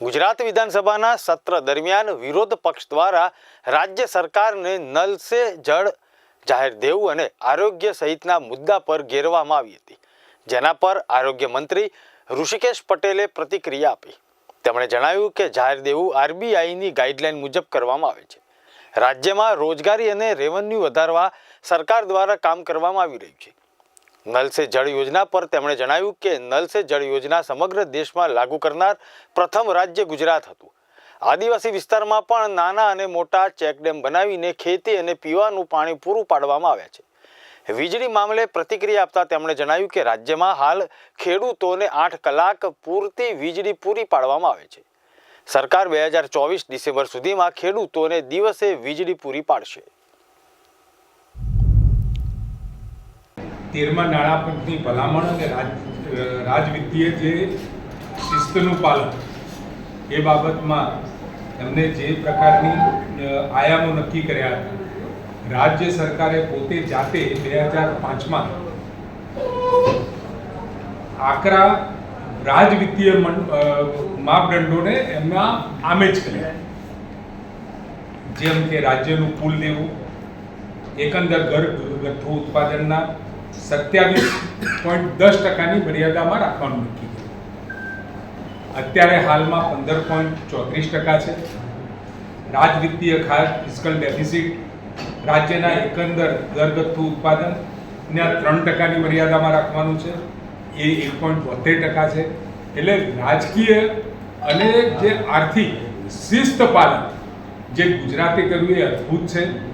ગુજરાત વિધાનસભાના સત્ર દરમિયાન વિરોધ પક્ષ દ્વારા રાજ્ય સરકારને નલ સે જળ જાહેર દેવું અને આરોગ્ય સહિતના મુદ્દા પર ઘેરવામાં આવી હતી. જેના પર આરોગ્ય મંત્રી ઋષિકેશ પટેલે પ્રતિક્રિયા આપી. તેમણે જણાવ્યું કે જાહેર દેવું આરબીઆઈની ગાઈડલાઈન મુજબ કરવામાં આવે છે. રાજ્યમાં રોજગારી અને રેવન્યુ વધારવા સરકાર દ્વારા કામ કરવામાં આવી રહ્યું છે. નલ સે જળ યોજના પર તેમણે જણાવ્યું કે નલ સે જળ યોજના સમગ્ર દેશમાં લાગુ કરનાર પ્રથમ રાજ્ય ગુજરાત હતું. આદિવાસી વિસ્તારમાં પણ નાના અને મોટા ચેકડેમ બનાવીને ખેતી અને પીવાનું પાણી પૂરું પાડવામાં આવ્યા છે. વીજળી મામલે પ્રતિક્રિયા આપતા તેમણે જણાવ્યું કે રાજ્યમાં હાલ ખેડૂતોને આઠ કલાક પૂરતી વીજળી પૂરી પાડવામાં આવે છે. સરકાર બે હજાર ચોવીસ ડિસેમ્બર સુધીમાં ખેડૂતોને દિવસે વીજળી પૂરી પાડશે. તેરમા નાણાપંચની ભલામણ અને રાજ, રાજવિત્તીય જે શિસ્તનું પાલન, એ બાબતમાં એમને જે પ્રકારની આયામો નક્કી કર્યા હતા. રાજ્ય સરકારે પોતે જાતે બે હજાર પાંચમાં આકરા રાજવિત્તીય માપદંડોને એમના આમે જ કર્યા. જેમ કે રાજ્યનું કુલ દેવું એકંદર ઘર ગઠ્ઠું ઉત્પાદનના સત્યાવીસ પોઈન્ટ દસ ટકાની મર્યાદામાં રાખવાનું નક્કી કર્યું. અત્યારે હાલમાં પંદર પોઈન્ટ ચોત્રીસ ટકા છે. રાજવિત્તીય ખાસ ફિસ્કલ ડેફિસિટ, રાજ્યના એકંદર ઘરગથ્થુ ઉત્પાદન, ને ત્રણ ટકાની મર્યાદામાં રાખવાનું છે. એ એક પોઈન્ટ બોતેર ટકા છે. એટલે રાજકીય અને જે આર્થિક શિસ્ત પાલન જે ગુજરાતે કર્યું એ અદ્ભુત છે.